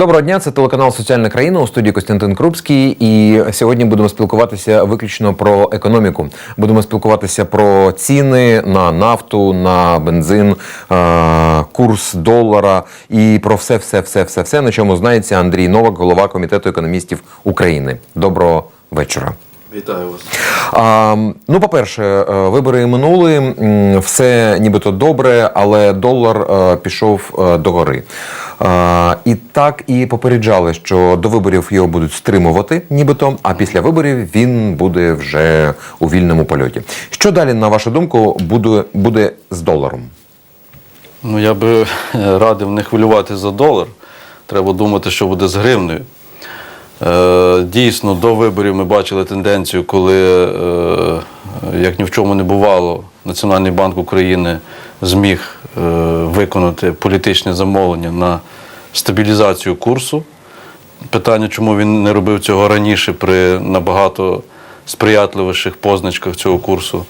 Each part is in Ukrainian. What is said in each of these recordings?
Доброго дня, це телеканал Соціальна країна у студії Костянтин Крупський. І сьогодні будемо спілкуватися виключно про економіку. Будемо спілкуватися про ціни на нафту, на бензин, е, курс долара і про все, все, все, все, все, на чому знається Андрій Новак, голова комітету економістів України. Доброго вечора. Вітаю вас. А, ну, по-перше, е, вибори минули, все нібито добре, але долар е, пішов е, догори. А, і так і попереджали, що до виборів його будуть стримувати, нібито, а після виборів він буде вже у вільному польоті. Що далі, на вашу думку, буде, буде з доларом? Ну я би радив не хвилювати за долар. Треба думати, що буде з гривнею. Е, Дійсно, до виборів ми бачили тенденцію, коли, е, як ні в чому не бувало, Національний банк України зміг е, виконати політичне замовлення на стабілізацію курсу. Питання, чому він не робив цього раніше при набагато сприятливіших позначках цього курсу.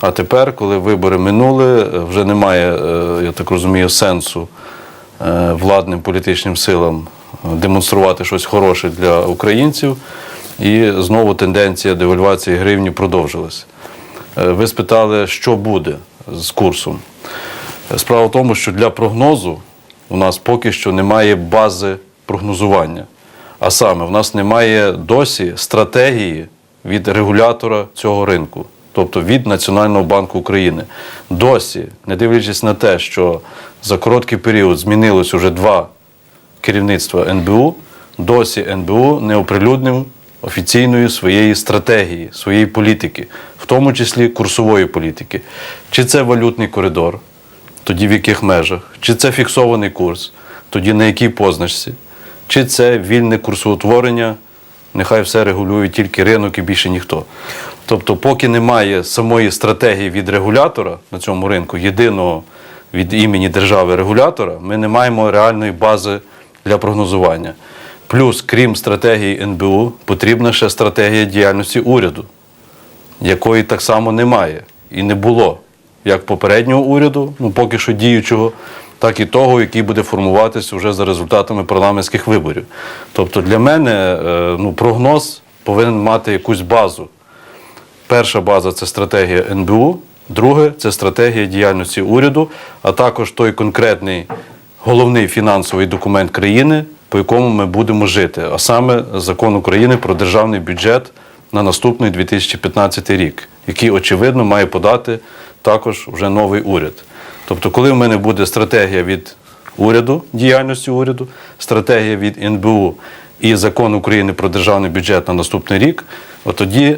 А тепер, коли вибори минули, вже немає, я так розумію, сенсу владним політичним силам демонструвати щось хороше для українців. І знову тенденція девальвації гривні продовжилась. Е, Ви спитали, що буде з курсом. Справа в тому, що для прогнозу у нас поки що немає бази прогнозування. А саме, в нас немає досі стратегії від регулятора цього ринку, тобто від Національного банку України. Досі, не дивлячись на те, що за короткий період змінилось уже два керівництва НБУ, досі НБУ не оприлюднив офіційної своєї стратегії, своєї політики, в тому числі курсової політики. Чи це валютний коридор, тоді в яких межах, чи це фіксований курс, тоді на якій позначці, чи це вільне курсоутворення, нехай все регулює тільки ринок і більше ніхто. Тобто, поки немає самої стратегії від регулятора на цьому ринку, єдиного від імені держави регулятора, ми не маємо реальної бази для прогнозування. Плюс, крім стратегії НБУ, потрібна ще стратегія діяльності уряду, якої так само немає і не було як попереднього уряду, ну поки що діючого, так і того, який буде формуватися вже за результатами парламентських виборів. Тобто для мене е, ну, прогноз повинен мати якусь базу. Перша база це стратегія НБУ, друге це стратегія діяльності уряду, а також той конкретний головний фінансовий документ країни, по якому ми будемо жити, а саме закон України про державний бюджет на наступний 2015 рік, який, очевидно, має подати також вже новий уряд. Тобто, коли в мене буде стратегія від уряду, діяльності уряду, стратегія від НБУ і закон України про державний бюджет на наступний рік, от тоді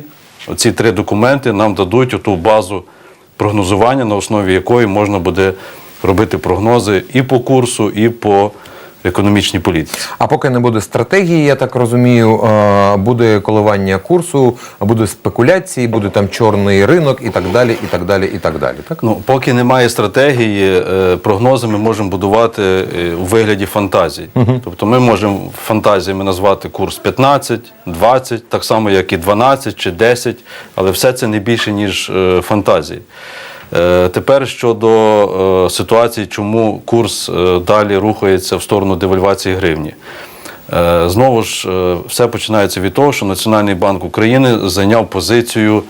ці три документи нам дадуть оту базу прогнозування, на основі якої можна буде робити прогнози і по курсу, і по економічній політиці. А поки не буде стратегії, я так розумію, е, буде коливання курсу, буде спекуляції, буде там чорний ринок і так далі, і так далі, і так далі. Так? Ну, поки немає стратегії, е, прогнози ми можемо будувати е, у вигляді фантазій. Тобто ми можемо фантазіями назвати курс 15, 20, так само, як і 12 чи 10, але все це не більше, ніж фантазії. Е, Тепер щодо е, ситуації, чому курс е, далі рухається в сторону девальвації гривні. Знову ж, все починається від того, що Національний банк України зайняв позицію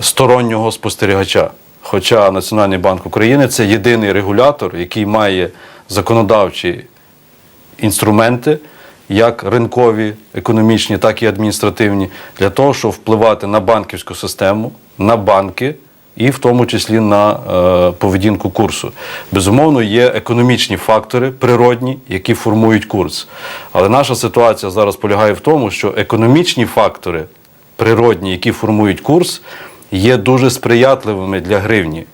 стороннього спостерігача. Хоча Національний банк України це єдиний регулятор, який має законодавчі інструменти, як ринкові, економічні, так і адміністративні, для того, щоб впливати на банківську систему, на банки і в тому числі на е, поведінку курсу. Безумовно, є економічні фактори природні, які формують курс. Але наша ситуація зараз полягає в тому, що економічні фактори природні, які формують курс, є дуже сприятливими для гривні.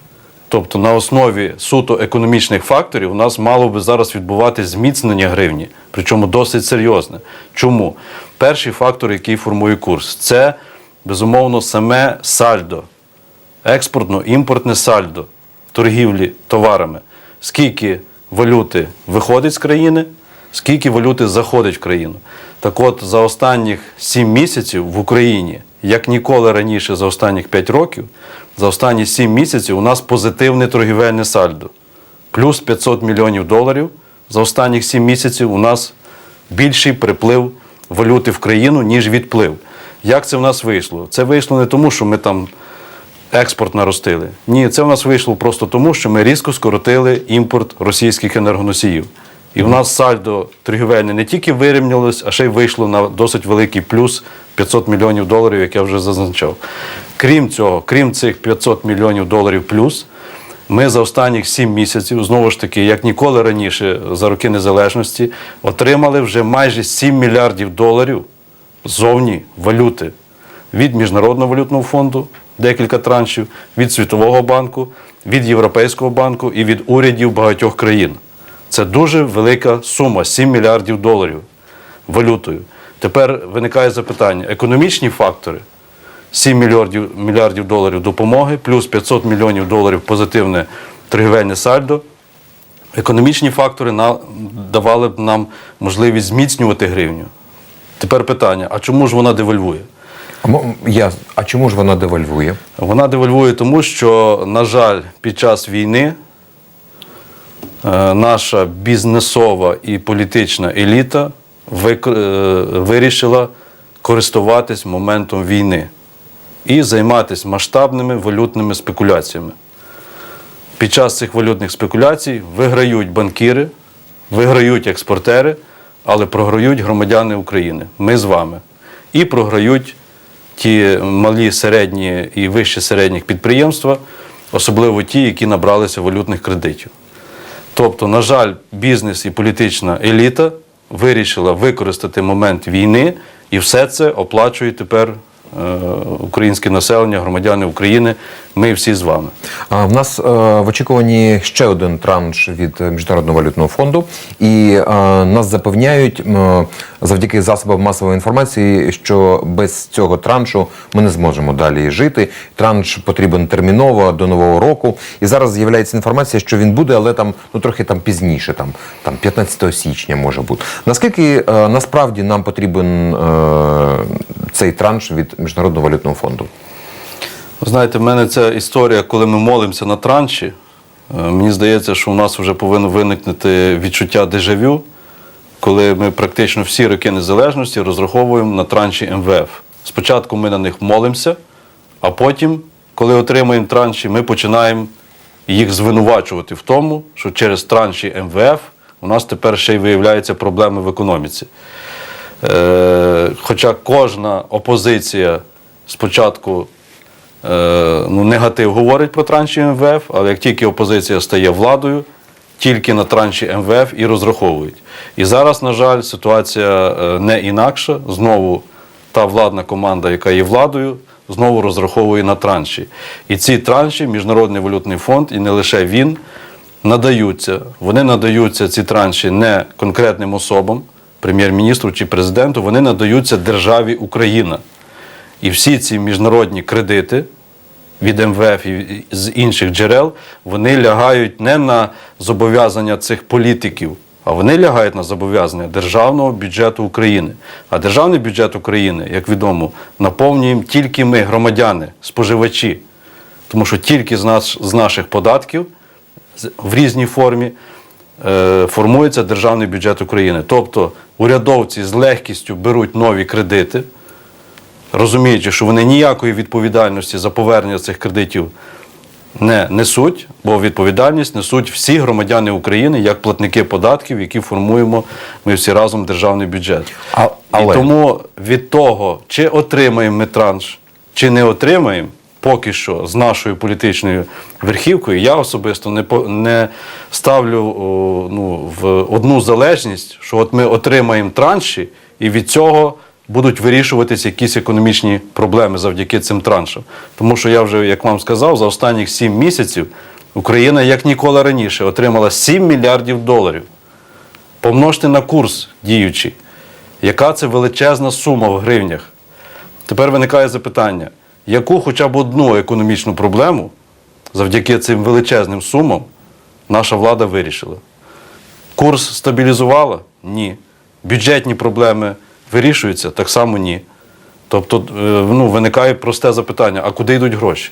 Тобто на основі суто економічних факторів у нас мало би зараз відбуватись зміцнення гривні, причому досить серйозне. Чому? Перший фактор, який формує курс, це безумовно саме сальдо, експортно-імпортне сальдо торгівлі товарами. Скільки валюти виходить з країни, скільки валюти заходить в країну. Так от за останніх 7 місяців в Україні, як ніколи раніше за останніх 5 років, за останні 7 місяців у нас позитивне торгівельне сальдо. Плюс 500 мільйонів доларів. За останніх 7 місяців у нас більший приплив валюти в країну, ніж відплив. Як це в нас вийшло? Це вийшло не тому, що ми там експорт наростили. Ні, це в нас вийшло просто тому, що ми різко скоротили імпорт російських енергоносіїв. І в нас сальдо торгівельне не тільки вирівнялось, а ще й вийшло на досить великий плюс 500 мільйонів доларів, як я вже зазначав. Крім цього, крім цих 500 мільйонів доларів плюс, ми за останніх 7 місяців, знову ж таки, як ніколи раніше за роки незалежності, отримали вже майже 7 мільярдів доларів зовні валюти від Міжнародного валютного фонду, декілька траншів, від Світового банку, від Європейського банку і від урядів багатьох країн. Це дуже велика сума 7 мільярдів доларів валютою. Тепер виникає запитання: економічні фактори 7 мільярдів, мільярдів доларів допомоги, плюс 500 мільйонів доларів позитивне торгівельне сальдо. Економічні фактори давали б нам можливість зміцнювати гривню. Тепер питання: а чому ж вона девальвує? Я, а чому ж вона девальвує? Вона девальвує тому, що, на жаль, під час війни е, наша бізнесова і політична еліта е, вирішила користуватись моментом війни і займатися масштабними валютними спекуляціями. Під час цих валютних спекуляцій виграють банкіри, виграють експортери, але програють громадяни України. Ми з вами. І програють ті малі, середні і вище середніх підприємства, особливо ті, які набралися валютних кредитів. Тобто, на жаль, бізнес і політична еліта вирішила використати момент війни, і все це оплачує тепер українське населення, громадяни України. Ми всі з вами. А, В нас е, в очікуванні ще один транш від е, Міжнародного валютного фонду, і е, нас запевняють м, завдяки засобам масової інформації, що без цього траншу ми не зможемо далі жити. Транш потрібен терміново до нового року. І зараз з'являється інформація, що він буде, але там ну трохи там пізніше, там там 15 січня може бути. Наскільки е, насправді нам потрібен е, цей транш від Міжнародного валютного фонду? Ви Знаєте, в мене ця історія, коли ми молимося на транші. е, Мені здається, що у нас вже повинно виникнути відчуття дежавю, коли ми практично всі роки незалежності розраховуємо на транші МВФ. Спочатку ми на них молимося, а потім, коли отримуємо транші, ми починаємо їх звинувачувати в тому, що через транші МВФ у нас тепер ще й виявляються проблеми в економіці. Е, хоча кожна опозиція спочатку е, ну, негатив говорить про транші МВФ, але як тільки опозиція стає владою, тільки на транші МВФ і розраховують. І зараз, на жаль, ситуація е, не інакша. Знову та владна команда, яка є владою, знову розраховує на транші. І ці транші Міжнародний валютний фонд, і не лише він, надаються. Вони надаються ці транші не конкретним особам, прем'єр-міністру чи президенту, вони надаються державі Україна. І всі ці міжнародні кредити від МВФ і з інших джерел, вони лягають не на зобов'язання цих політиків, а вони лягають на зобов'язання державного бюджету України. А державний бюджет України, як відомо, наповнюємо тільки ми, громадяни, споживачі. Тому що тільки з, нас, з наших податків в різній формі формується державний бюджет України. Тобто урядовці з легкістю беруть нові кредити, розуміючи, що вони ніякої відповідальності за повернення цих кредитів не несуть, бо відповідальність несуть всі громадяни України як платники податків, які формуємо ми всі разом державний бюджет. А- але- І тому від того, чи отримаємо ми транш, чи не отримаємо, поки що з нашою політичною верхівкою, я особисто не, по- не ставлю о, ну, в одну залежність, що от ми отримаємо транші, і від цього будуть вирішуватися якісь економічні проблеми завдяки цим траншам. Тому що я вже, як вам сказав, за останніх 7 місяців Україна, як ніколи раніше, отримала 7 мільярдів доларів. Помножте на курс діючий. Яка це величезна сума в гривнях? Тепер виникає запитання, яку хоча б одну економічну проблему завдяки цим величезним сумам наша влада вирішила? Курс стабілізувала? Ні. Бюджетні проблеми вирішуються? Так само ні. Тобто е, ну, виникає просте запитання: а куди йдуть гроші?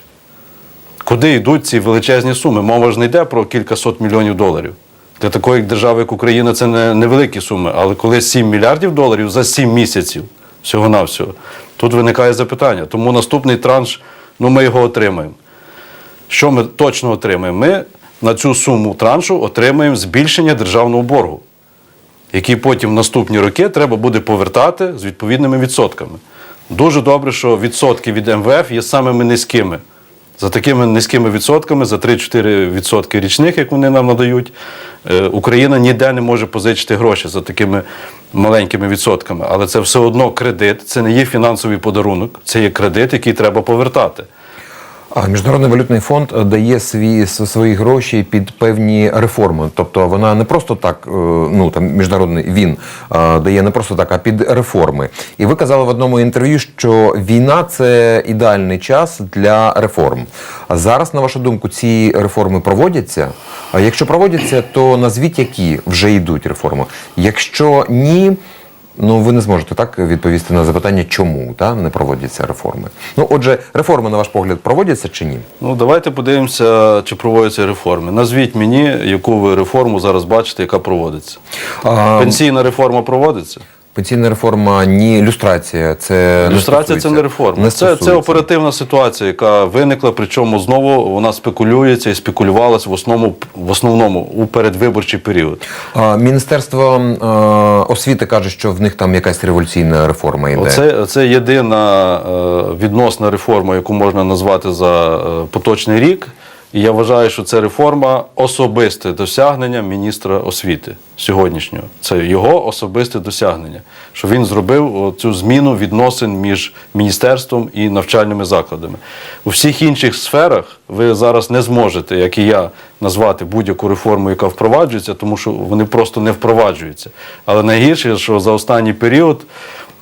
Куди йдуть ці величезні суми? Мова ж не йде про кількасот мільйонів доларів. Для такої держави, як Україна, це не невеликі суми. Але коли 7 мільярдів доларів за 7 місяців всього-навсього, тут виникає запитання. Тому наступний транш, ну ми його отримаємо. Що ми точно отримаємо? Ми на цю суму траншу отримаємо збільшення державного боргу, який потім в наступні роки треба буде повертати з відповідними відсотками. Дуже добре, що відсотки від МВФ є самими низькими. За такими низькими відсотками, за 3-4 відсотки річних, як вони нам надають, е, Україна ніде не може позичити гроші за такими маленькими відсотками. Але це все одно кредит, це не є фінансовий подарунок, це є кредит, який треба повертати. Міжнародний валютний фонд е, дає свої свої гроші під певні реформи. Тобто вона не просто так, е, ну там міжнародний він е, дає не просто так, а під реформи. І ви казали в одному інтерв'ю, що війна це ідеальний час для реформ. А зараз, на вашу думку, ці реформи проводяться? А якщо проводяться, то назвіть, які вже йдуть реформи. Якщо ні. Ну, ви не зможете так відповісти на запитання, чому та, не проводяться реформи. Ну, отже, реформи, на ваш погляд, проводяться чи ні? Ну, давайте подивимося, чи проводяться реформи. Назвіть мені, яку ви реформу зараз бачите, яка проводиться. А, Пенсійна реформа проводиться? Пенсійна реформа, ні, люстрація. Це не Люстрація це не реформа. Не це, це оперативна ситуація, яка виникла, причому знову вона спекулюється і спекулювалася в основному, в основному у передвиборчий період. А, Міністерство е, освіти каже, що в них там якась революційна реформа йде. Оце, це єдина е, відносна реформа, яку можна назвати за е, поточний рік. І я вважаю, що це реформа особисте досягнення міністра освіти сьогоднішнього. Це його особисте досягнення, що він зробив цю зміну відносин між міністерством і навчальними закладами. У всіх інших сферах ви зараз не зможете, як і я, назвати будь-яку реформу, яка впроваджується, тому що вони просто не впроваджуються. Але найгірше, що за останній період,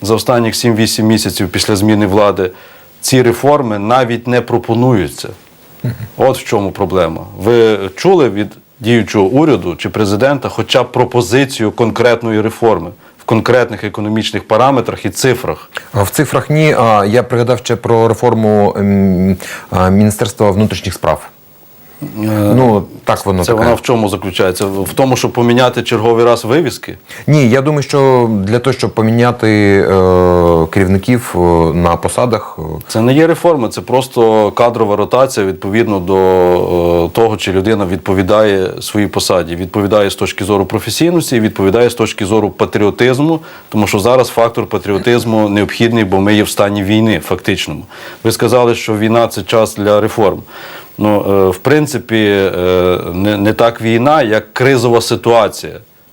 за останніх 7-8 місяців після зміни влади, ці реформи навіть не пропонуються. От в чому проблема. Ви чули від діючого уряду чи президента хоча б пропозицію конкретної реформи в конкретних економічних параметрах і цифрах. В цифрах ні. Я пригадав ще про реформу ем, Міністерства внутрішніх справ. Ну, так воно Це таке. вона в чому заключається? В тому, щоб поміняти черговий раз вивіски? Ні, я думаю, що для того, щоб поміняти е, керівників е, на посадах, е, Це не є реформа, це просто кадрова ротація відповідно до е, того, чи людина відповідає своїй посаді. Відповідає з точки зору професійності відповідає з точки зору патріотизму, тому що зараз фактор патріотизму необхідний, бо ми є в стані війни, фактичному. Ви сказали, що війна це час для реформ. Ну, е, в принципі, е, не, не так війна, як кризова ситуація.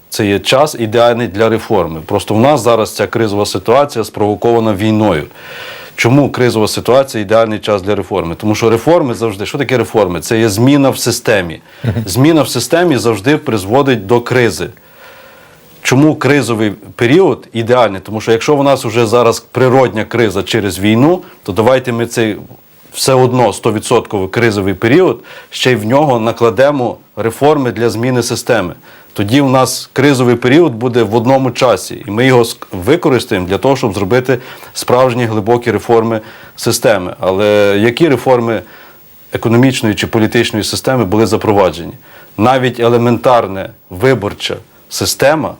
Це є час ідеальний для реформи. Просто в нас зараз ця кризова ситуація спровокована війною. Чому кризова ситуація ідеальний час для реформи? Тому що реформи завжди, що таке реформи? Це є зміна в системі. Зміна в системі завжди призводить до кризи. Чому кризовий період ідеальний? Тому що якщо у нас вже зараз природня криза через війну, то давайте ми цей все одно 100% кризовий період, ще й в нього накладемо реформи для зміни системи. Тоді у нас кризовий період буде в одному часі, і ми його використаємо для того, щоб зробити справжні глибокі реформи системи. Але які реформи економічної чи політичної системи були запроваджені? Навіть елементарна виборча система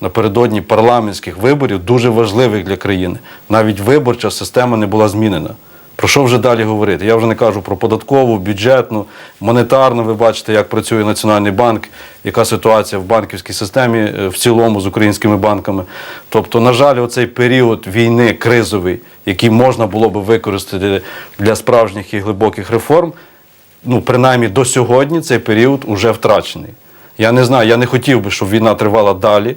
напередодні парламентських виборів, дуже важливих для країни. Навіть виборча система не була змінена. Про що вже далі говорити? Я вже не кажу про податкову, бюджетну, монетарну. Ви бачите, як працює Національний банк, яка ситуація в банківській системі е, в цілому з українськими банками. Тобто, на жаль, оцей період війни кризовий, який можна було би використати для справжніх і глибоких реформ, ну, принаймні до сьогодні цей період уже втрачений. Я не знаю, я не хотів би, щоб війна тривала далі,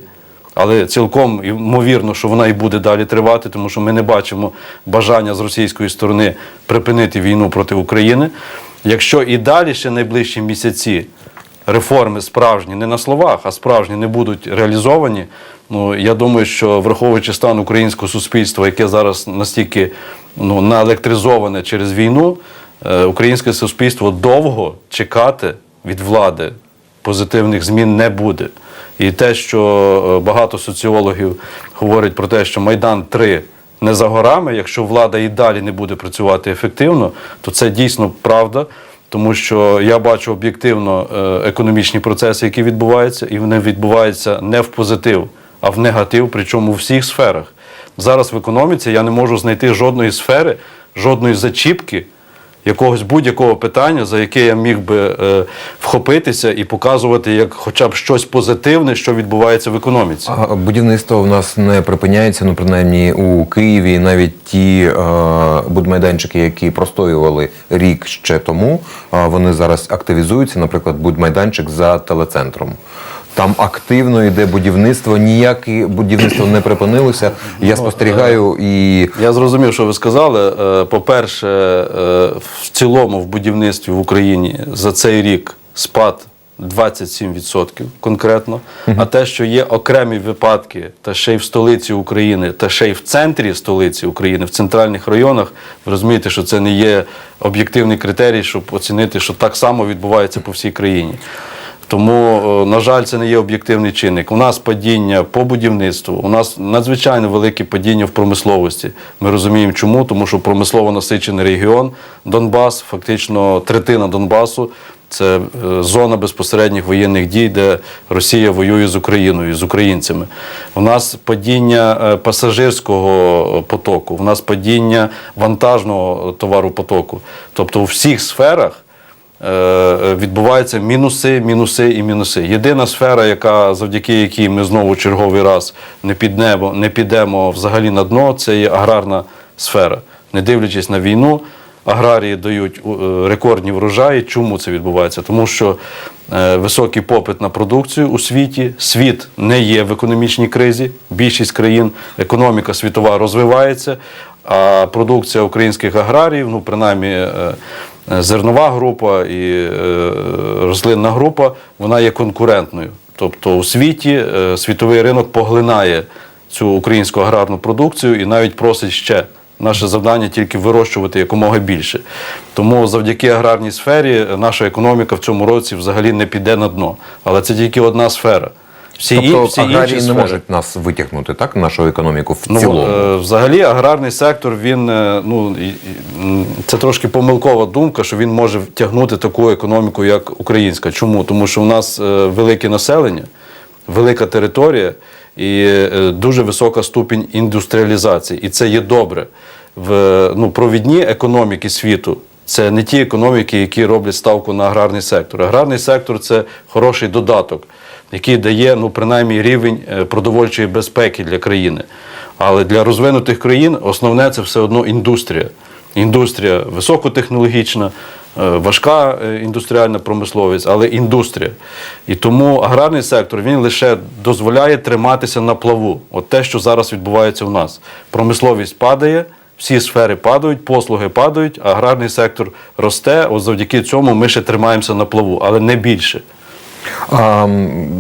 але цілком ймовірно, що вона і буде далі тривати, тому що ми не бачимо бажання з російської сторони припинити війну проти України. Якщо і далі ще найближчі місяці реформи справжні, не на словах, а справжні не будуть реалізовані, ну я думаю, що враховуючи стан українського суспільства, яке зараз настільки ну, наелектризоване через війну, е, українське суспільство довго чекати від влади позитивних змін не буде. І те, що е, багато соціологів говорять про те, що Майдан 3 не за горами, якщо влада і далі не буде працювати ефективно, то це дійсно правда. тому що я бачу об'єктивно е, економічні процеси, які відбуваються, і вони відбуваються не в позитив, а в негатив, причому у всіх сферах. Зараз в економіці я не можу знайти жодної сфери, жодної зачіпки якогось будь-якого питання, за яке я міг би е, вхопитися і показувати як хоча б щось позитивне, що відбувається в економіці. А Будівництво в нас не припиняється, ну принаймні у Києві навіть ті е, будмайданчики, які простоювали рік ще тому, е, вони зараз активізуються. Наприклад, будмайданчик за телецентром. Там активно йде будівництво, ніяке будівництво не припинилося. Я спостерігаю і Я зрозумів, що ви сказали. Е, По-перше, е, в цілому в будівництві в Україні за цей рік спад 27% конкретно. А те, що є окремі випадки, та ще й в столиці України, та ще й в центрі столиці України, в центральних районах, ви розумієте, що це не є об'єктивний критерій, щоб оцінити, що так само відбувається по всій країні. Тому, е, на жаль, це не є об'єктивний чинник. У нас падіння по будівництву, у нас надзвичайно велике падіння в промисловості. Ми розуміємо, чому, тому що промислово насичений регіон Донбас, фактично третина Донбасу. Це е, зона безпосередніх воєнних дій, де Росія воює з Україною, з українцями. У нас падіння е, пасажирського потоку, у нас падіння вантажного товаропотоку. Тобто у всіх сферах відбуваються мінуси, мінуси і мінуси. Єдина сфера, яка завдяки якій ми знову черговий раз не підемо, не підемо взагалі на дно, це є аграрна сфера. Не дивлячись на війну, аграрії дають е, рекордні врожаї. Чому це відбувається? Тому що е, високий попит на продукцію у світі, світ не є в економічній кризі. Більшість країн, економіка світова розвивається, а продукція українських аграріїв, ну принаймні. Е, Зернова група і е, рослинна група, вона є конкурентною. Тобто у світі е, світовий ринок поглинає цю українську аграрну продукцію і навіть просить ще. Наше завдання тільки вирощувати якомога більше. Тому завдяки аграрній сфері наша економіка в цьому році взагалі не піде на дно. Але це тільки одна сфера. Всі, тобто і, всі інші аграрії не сфери. можуть нас витягнути, так нашу економіку в Ну, цілому. е, взагалі, аграрний сектор, він е, ну це трошки помилкова думка, що він може втягнути таку економіку, як українська. Чому? Тому що у нас е, велике населення, велика територія і дуже висока ступінь індустріалізації. І це є добре. В ну, провідні економіки світу. Це не ті економіки, які роблять ставку на аграрний сектор. Аграрний сектор це хороший додаток, який дає ну, принаймні рівень е, продовольчої безпеки для країни. Але для розвинутих країн основне це все одно індустрія. Індустрія високотехнологічна, е, важка е, індустріальна промисловість, але індустрія. І тому аграрний сектор він лише дозволяє триматися на плаву. От те, що зараз відбувається в нас. Промисловість падає, всі сфери падають, послуги падають, аграрний сектор росте. От завдяки цьому ми ще тримаємося на плаву, але не більше.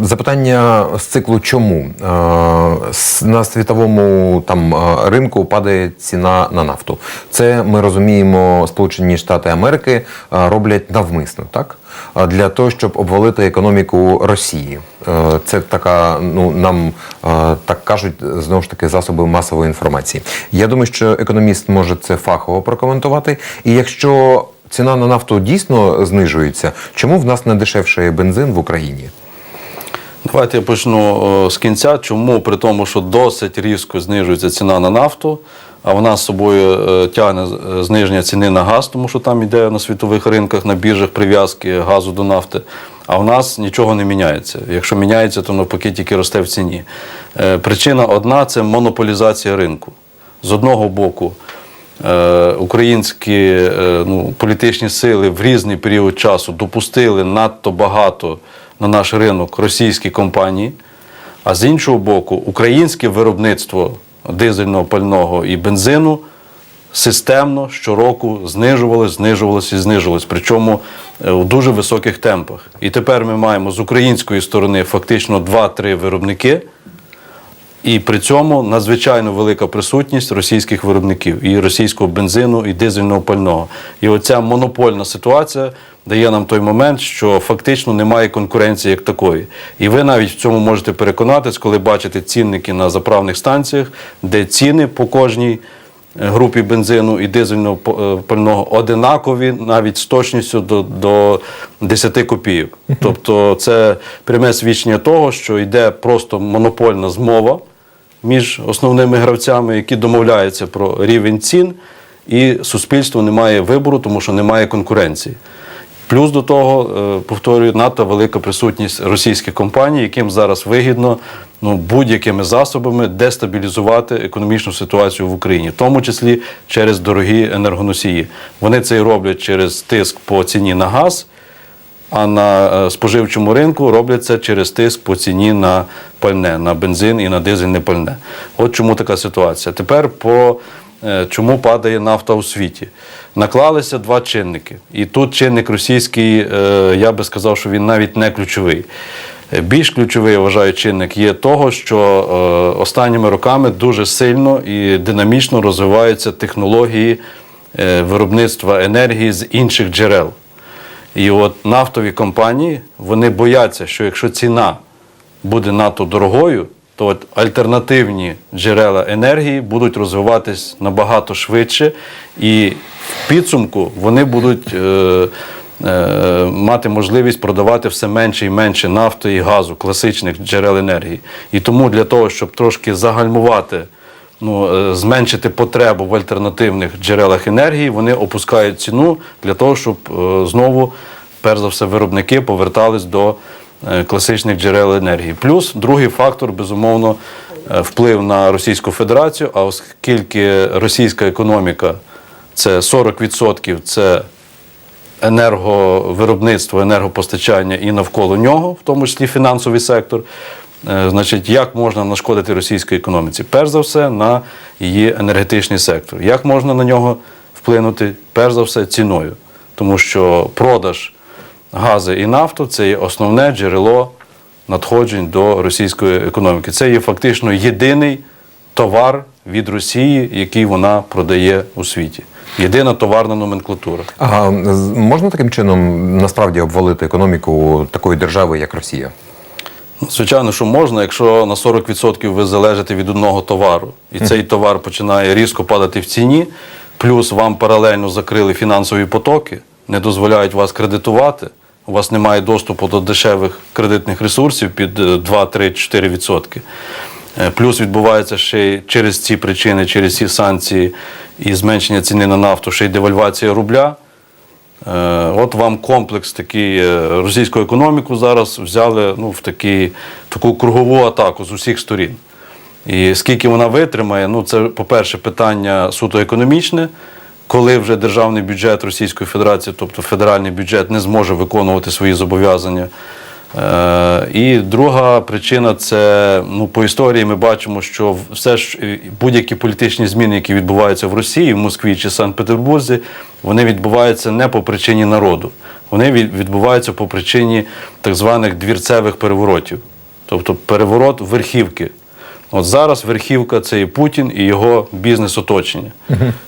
Запитання з циклу чому? На світовому там ринку падає ціна на нафту. Це ми розуміємо, Сполучені Штати Америки роблять навмисно, так? Для того, щоб обвалити економіку Росії. Це така, ну нам так кажуть знову ж таки засоби масової інформації. Я думаю, що економіст може це фахово прокоментувати. І якщо ціна на нафту дійсно знижується, чому в нас не дешевший бензин в Україні? Давайте я почну е, з кінця. Чому при тому, що досить різко знижується ціна на нафту, а вона з собою е, тягне е, зниження ціни на газ, тому що там йде на світових ринках, на біржах прив'язки газу до нафти. А в нас нічого не міняється. Якщо міняється, то навпаки тільки росте в ціні. Причина одна це монополізація ринку. З одного боку, українські е, ну, політичні сили в різний період часу допустили надто багато на наш ринок російські компанії, а з іншого боку, українське виробництво дизельного пального і бензину системно щороку знижувалось, знижувалось і знижувалось, причому е, у дуже високих темпах. І тепер ми маємо з української сторони фактично 2-3 виробники. І при цьому надзвичайно велика присутність російських виробників і російського бензину, і дизельного пального. І оця монопольна ситуація дає нам той момент, що фактично немає конкуренції як такої. І ви навіть в цьому можете переконатись, коли бачите цінники на заправних станціях, де ціни по кожній е, групі бензину і дизельного е, пального одинакові навіть з точністю до, до 10 копійок. Тобто це пряме свідчення того, що йде просто монопольна змова між основними гравцями, які домовляються про рівень цін, і суспільство не має вибору, тому що немає конкуренції. Плюс до того, е, повторюю, надто велика присутність російських компаній, яким зараз вигідно ну, будь-якими засобами дестабілізувати економічну ситуацію в Україні, в тому числі через дорогі енергоносії. Вони це і роблять через тиск по ціні на газ, а на е, споживчому ринку роблять це через тиск по ціні на пальне, на бензин і на дизельне пальне. От чому така ситуація. Тепер по е, чому падає нафта у світі. Наклалися два чинники. І тут чинник російський, е, я би сказав, що він навіть не ключовий. Більш ключовий, я вважаю, чинник є того, що останніми роками дуже сильно і динамічно розвиваються технології виробництва енергії з інших джерел. І от нафтові компанії вони бояться, що якщо ціна буде надто дорогою, то от альтернативні джерела енергії будуть розвиватись набагато швидше, і в підсумку вони будуть е, е, мати можливість продавати все менше і менше нафти і газу, класичних джерел енергії. І тому для того, щоб трошки загальмувати ну, е, зменшити потребу в альтернативних джерелах енергії, вони опускають ціну для того, щоб е, знову, перш за все, виробники повертались до е, класичних джерел енергії. Плюс другий фактор, безумовно, вплив на Російську Федерацію, а оскільки російська економіка це 40% це енерговиробництво, енергопостачання і навколо нього, в тому числі фінансовий сектор. Е, Значить, як можна нашкодити російській економіці? Перш за все, на її енергетичний сектор. Як можна на нього вплинути? Перш за все, ціною. Тому що продаж газу і нафту це є основне джерело надходжень до російської економіки. Це є фактично єдиний товар від Росії, який вона продає у світі. Єдина товарна номенклатура. А можна таким чином насправді обвалити економіку такої держави, як Росія? Ну, Звичайно, що можна, якщо на 40% ви залежите від одного товару, і цей товар починає різко падати в ціні, плюс вам паралельно закрили фінансові потоки, не дозволяють вас кредитувати, у вас немає доступу до дешевих кредитних ресурсів під е, 2, 3, 4%. Е, Плюс відбувається ще й через ці причини, через ці санкції і зменшення ціни на нафту, ще й девальвація рубля. Е, От вам комплекс такий е, російську економіку зараз взяли ну, в такий, таку кругову атаку з усіх сторін. І скільки вона витримає, ну це, по-перше, питання суто економічне, коли вже державний бюджет Російської Федерації, тобто федеральний бюджет, не зможе виконувати свої зобов'язання. Е, І друга причина це ну, по історії ми бачимо, що все ж е, будь-які політичні зміни, які відбуваються в Росії, в Москві чи Санкт-Петербурзі, вони відбуваються не по причині народу. Вони відбуваються по причині так званих двірцевих переворотів, тобто переворот верхівки. От зараз верхівка це і Путін, і його бізнес-оточення.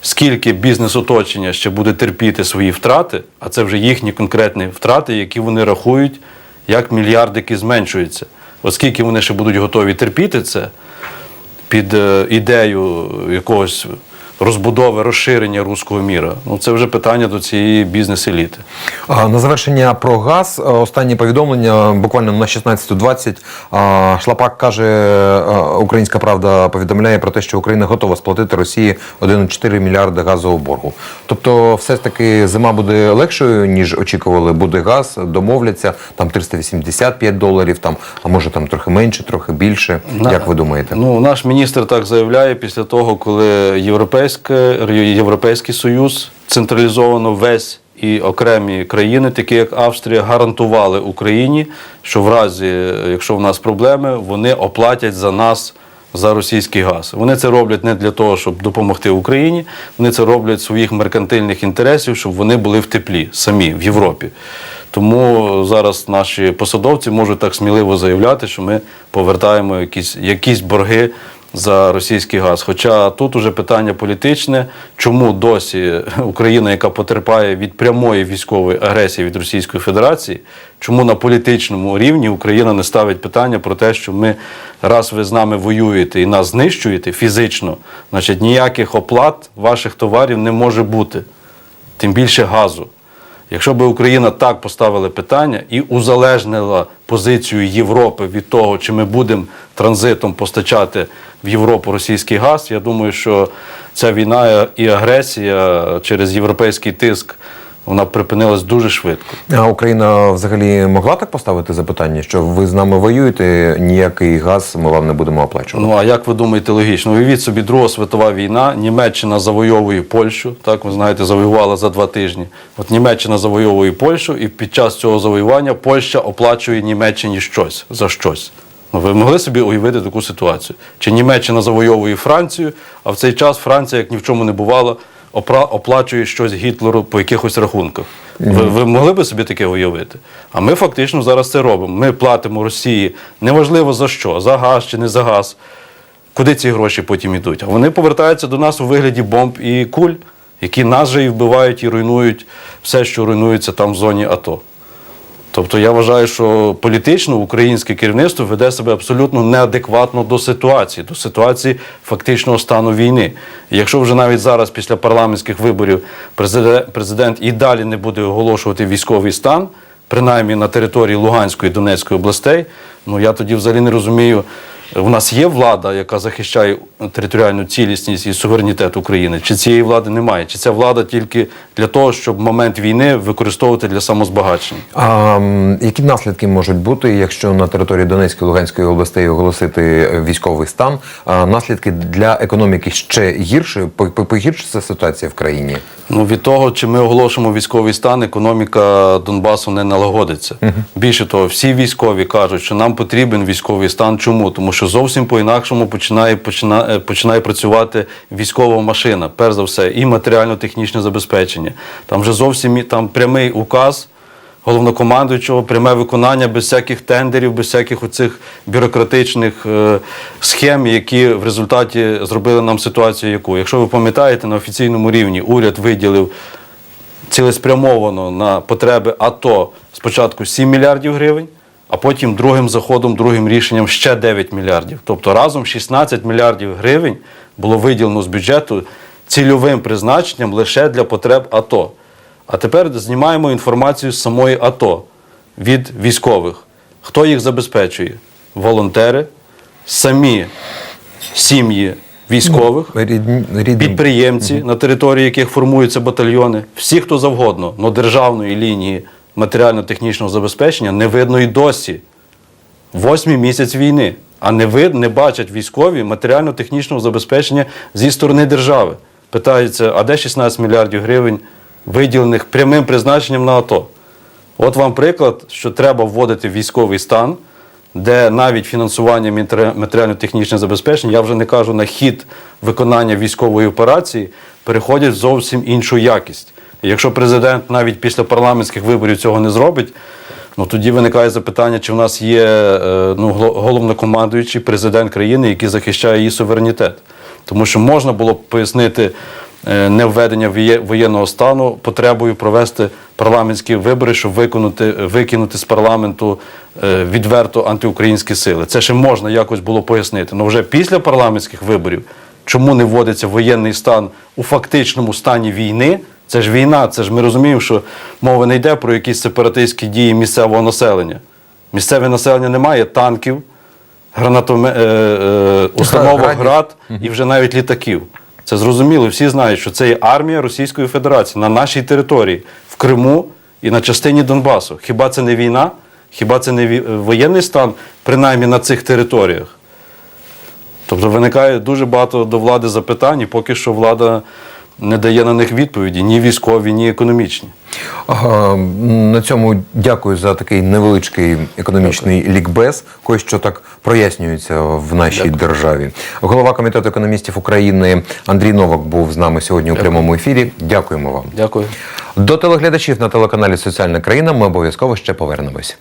Скільки бізнес-оточення ще буде терпіти свої втрати, а це вже їхні конкретні втрати, які вони рахують як мільярдики зменшуються. Оскільки вони ще будуть готові терпіти це під е, ідею якогось розбудови, розширення руського міра, ну це вже питання до цієї бізнес-еліти. На завершення про газ. А, Останні повідомлення буквально на 16.20. А, Шлапак каже, Українська правда повідомляє про те, що Україна готова сплатити Росії 1,4 мільярди газового боргу. Тобто, все ж таки зима буде легшою, ніж очікували. Буде газ, домовляться там 385 доларів, там а може там трохи менше, трохи більше. На- Як ви думаєте? Ну, наш міністр так заявляє після того, коли Європейське, Європейський Союз централізовано весь і окремі країни, такі як Австрія, гарантували Україні, що в разі, якщо в нас проблеми, вони оплатять за нас. За російський газ. Вони це роблять не для того, щоб допомогти Україні. Вони це роблять своїх меркантильних інтересів, щоб вони були в теплі самі в Європі. Тому зараз наші посадовці можуть так сміливо заявляти, що ми повертаємо якісь, якісь борги за російський газ. Хоча тут уже питання політичне, чому досі Україна, яка потерпає від прямої військової агресії від Російської Федерації, чому на політичному рівні Україна не ставить питання про те, що ми, раз ви з нами воюєте і нас знищуєте фізично, значить ніяких оплат ваших товарів не може бути, тим більше газу. Якщо би Україна так поставила питання і узалежнила позицію Європи від того, чи ми будемо транзитом постачати в Європу російський газ, я думаю, що ця війна і агресія через європейський тиск вона припинилась дуже швидко. А Україна взагалі могла так поставити запитання, що ви з нами воюєте, ніякий газ ми вам не будемо оплачувати. Ну а як ви думаєте, логічно? Уявіть собі, Друга світова війна, Німеччина завойовує Польщу, так ви знаєте, завоювала за два тижні. От Німеччина завойовує Польщу, і під час цього завоювання Польща оплачує Німеччині щось за щось. Ну, ви могли собі уявити таку ситуацію? Чи Німеччина завойовує Францію, а в цей час Франція, як ні в чому не бувало, опра- оплачує щось Гітлеру по якихось рахунках. Ви, ви могли би собі таке уявити? А ми фактично зараз це робимо. Ми платимо Росії неважливо за що, за газ чи не за газ. Куди ці гроші потім йдуть? А вони повертаються до нас у вигляді бомб і куль, які нас же і вбивають і руйнують все, що руйнується там в зоні АТО. Тобто я вважаю, що політично українське керівництво веде себе абсолютно неадекватно до ситуації, до ситуації фактичного стану війни. І якщо вже навіть зараз, після парламентських виборів, президе- президент і далі не буде оголошувати військовий стан, принаймні на території Луганської і Донецької областей, ну я тоді взагалі не розумію. У нас є влада, яка захищає територіальну цілісність і суверенітет України, чи цієї влади немає? Чи ця влада тільки для того, щоб момент війни використовувати для самозбагачення? А які наслідки можуть бути, якщо на території Донецької Луганської областей оголосити військовий стан? А наслідки для економіки ще гірше? По- по- Погіршиться ситуація в країні? Ну, від того, чи ми оголошуємо військовий стан, економіка Донбасу не налагодиться. Більше того, всі військові кажуть, що нам потрібен військовий стан. Чому? Тому що зовсім по-інакшому починає, починає, починає працювати військова машина, перш за все, і матеріально-технічне забезпечення. Там вже зовсім там прямий указ головнокомандуючого, пряме виконання без всяких тендерів, без всяких оцих бюрократичних е, схем, які в результаті зробили нам ситуацію, яку, якщо ви пам'ятаєте, на офіційному рівні уряд виділив цілеспрямовано на потреби АТО спочатку 7 мільярдів гривень, а потім другим заходом, другим рішенням ще 9 мільярдів. Тобто разом 16 мільярдів гривень було виділено з бюджету цільовим призначенням лише для потреб АТО. А тепер знімаємо інформацію з самої АТО від військових. Хто їх забезпечує? Волонтери, самі сім'ї військових, рідні. підприємці, на території яких формуються батальйони, всі, хто завгодно, але державної лінії матеріально-технічного забезпечення не видно і досі. Восьмий місяць війни. А не вид, не бачать військові матеріально-технічного забезпечення зі сторони держави. Питаються, а де 16 мільярдів гривень, виділених прямим призначенням на АТО? От вам приклад, що треба вводити військовий стан, де навіть фінансування матеріально-технічне забезпечення, я вже не кажу на хід виконання військової операції, переходять в зовсім іншу якість. Якщо президент навіть після парламентських виборів цього не зробить, ну тоді виникає запитання, чи в нас є е, ну, головнокомандуючий президент країни, який захищає її суверенітет. Тому що можна було б пояснити е, невведення воєнного стану потребою провести парламентські вибори, щоб виконати, викинути з парламенту е, відверто антиукраїнські сили. Це ще можна якось було пояснити. Але вже після парламентських виборів, чому не вводиться воєнний стан у фактичному стані війни? Це ж війна, це ж ми розуміємо, що мова не йде про якісь сепаратистські дії місцевого населення. Місцеве населення не має танків, гранатоме, е, е, установок град і вже навіть літаків. Це зрозуміло, всі знають, що це є армія Російської Федерації на нашій території, в Криму і на частині Донбасу. Хіба це не війна? Хіба це не воєнний стан, принаймні на цих територіях? Тобто виникає дуже багато до влади запитань, і поки що влада не дає на них відповіді ні військові, ні економічні. Ага, на цьому дякую за такий невеличкий економічний лікбез, кое що так прояснюється в нашій державі. Голова комітету економістів України Андрій Новак був з нами сьогодні у прямому ефірі. Дякуємо вам. Дякую. До телеглядачів на телеканалі Соціальна країна. Ми обов'язково ще повернемось.